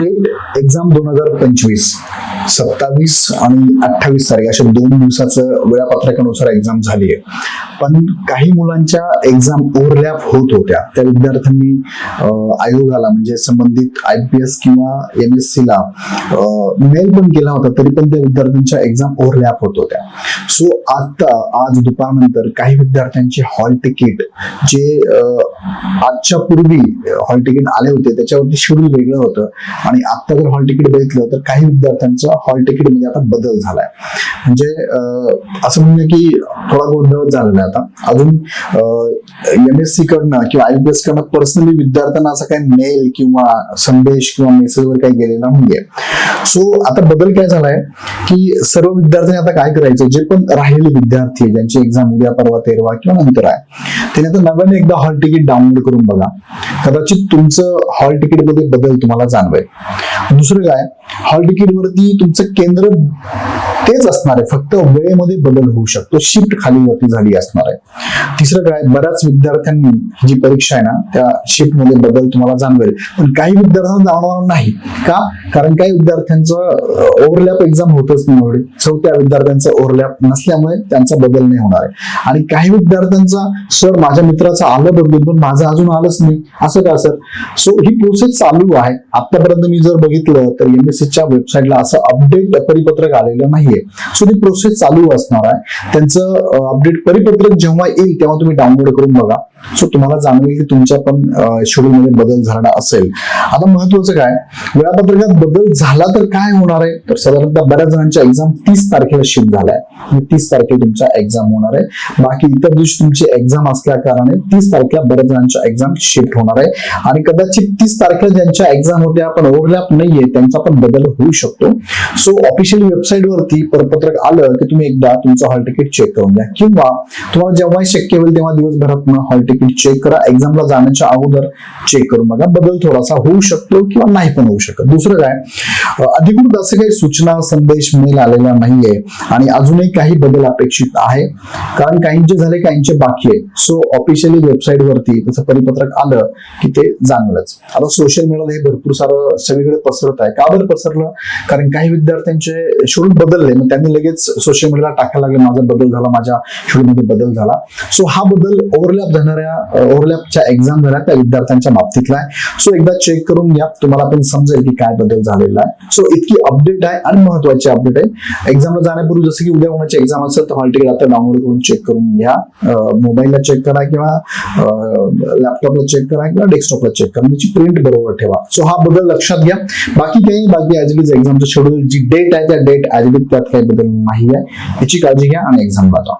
TET exam दोन हजार पंचवीस सत्तावीस आणि अठ्ठावीस तारीख अशा दोन दिवसाचं वेळापत्रकानुसार एक्झाम झाली आहे पण काही मुलांच्या एक्झाम ओव्हरलॅप होत होत्या. त्या विद्यार्थ्यांनी आयोगाला म्हणजे संबंधित आय पी एस किंवा एम एस सी ला मेल पण केला होता तरी पण त्या विद्यार्थ्यांच्या एक्झाम ओव्हरलॅप होत होत्या. सो आता आज दुपारनंतर काही विद्यार्थ्यांचे हॉल तिकीट जे आजच्या पूर्वी हॉल तिकीट आले होते त्याच्यावरती शेड्यूल वेगळं होतं. आणि आता जर हॉल तिकीट बघितलं तर काही विद्यार्थ्यांचा हॉल तिकीटमध्ये आता बदल झालाय. म्हणजे असं म्हणजे की थोडा गोंधळ झालेला आहे. आता अजून एम एस सी कडनं किंवा आय बी एस कडनं पर्सनली विद्यार्थ्यांना असा काही मेल किंवा संदेश किंवा मेसेजवर काही गेलेला नाहीये. सो आता बदल काय झालाय? की सर्व विद्यार्थ्यांनी आता काय करायचं? जे पण राहिलेले विद्यार्थी आहे, ज्यांची एक्झाम उद्या परवा तेरवा किंवा नंतर आहे त्यांनी आता नव्याने एकदा हॉल तिकीट डाउनलोड करून बघा. कदाचित तुमचं हॉल तिकीटमध्ये बदल तुम्हाला जाणवेल. दुसरं काय? हॉल टिकीट वरती तुमचं केंद्र तेच असणार आहे. फक्त वेळेमध्ये बदल होऊ शकतो. शिफ्ट खाली वरती झाली असणार आहे. तिसरं काय? बऱ्याच विद्यार्थ्यांनी जी परीक्षा आहे ना त्या शिफ्टमध्ये बदल तुम्हाला जाणवेल. पण काही विद्यार्थ्यांना जाणवणार नाही. का? कारण काही विद्यार्थ्यांचं ओव्हरलॅप एक्झाम होतच नाही एवढे. सो त्या विद्यार्थ्यांचं ओव्हरलॅप नसल्यामुळे त्यांचा बदल नाही होणार आहे. आणि काही विद्यार्थ्यांचा सर माझ्या मित्राचं आलं बदलून पण माझं अजून आलंच नाही. असं का सर? सो ही प्रोसेस चालू आहे. आतापर्यंत मी जर बघितलं तर एमएससीच्या वेबसाईटला असं अपडेट परिपत्रक आलेलं नाहीये. सो ती प्रोसेस चालू असणार आहे. त्यांचं अपडेट परिपत्रक जेव्हा येईल तेव्हा तुम्ही डाउनलोड करून बघा. सो तुम्हाला जाणवेल की तुमच्या पण शेड्यूल मध्ये बदल झाला असेल. आता महत्वाचं काय? वेळापत्रकात बदल झाला तर काय होणार आहे? तर साधारणतः बऱ्याच जणांच्या एक्झाम तीस तारखेला शिफ्ट झालाय. म्हणजे तीस तारखेला तुमचा एक्झाम होणार आहे. बाकी इतर दिवशी तुमची एक्झाम असल्या कारणाने तीस तारखेला बऱ्याच जणांच्या एक्झाम शिफ्ट होणार आहे. आणि कदाचित तीस तारखेला ज्यांच्या एक्झाम होत्या पण ओव्हरलॅप नाहीये त्यांचा पण बदल होऊ शकतो. सो ऑफिशियल वेबसाईट वरती परपत्रक आलं की तुम्ही एकदा तुमचं हॉल तिकीट चेक करून घ्या. किंवा तुम्हाला जेव्हा शक्य होईल तेव्हा दिवसभरात हॉल तिकीट चेक करा. एक्झामला जाण्याच्या अगोदर चेक करून बघा. बदल थोडासा होऊ शकतो किंवा नाही पण होऊ शकत. दुसरं काय? अधिकृत असे काही सूचना संदेश मेल आलेला नाहीये. आणि अजूनही काही बदल अपेक्षित आहे. कारण काहींचे झाले काहींचे बाकी आहे. सो ऑफिशियली वेबसाईट वरती त्याचं परिपत्रक आलं की ते जाणवलंच. आता सोशल मीडियाला हे भरपूर सारं सगळीकडे पसरत आहे. का बरं पसरलं? कारण काही विद्यार्थ्यांचे शेड्यूल बदलले. मग त्यांनी लगेच सोशल मीडियाला टाकायला लागले. माझा बदल झाला माझ्या शेड्यूलमध्ये बदल झाला. सो हा बदल ओव्हरलॅप जाणाऱ्या ओव्हरलॅपच्या एक्झाम झाल्या त्या विद्यार्थ्यांच्या बाबतीतला आहे. सो एकदा चेक करून घ्या. तुम्हाला पण समजेल की काय बदल झालेला आहे. सो इतकी अपडेट आहे आणि महत्वाची अपडेट आहे. एक्झामला जाण्यापूर्वी जसं की उद्या कोणाची एक्झाम असेल तर हॉल तिकीट आता डाउनलोड करून चेक करून घ्या. मोबाईलला चेक करा किंवा लॅपटॉपला चेक करा किंवा डेस्कटॉपला चेक करा. म्हणजे त्याची प्रिंट बरोबर ठेवा. सो हा बदल लक्षात घ्या. बाकी काही बाकी ऍज एक्झामचं शेड्यूल जी डेट आहे त्या डेट ऍज त्यात काही बदल नाही आहे. याची काळजी घ्या आणि एक्झामला जा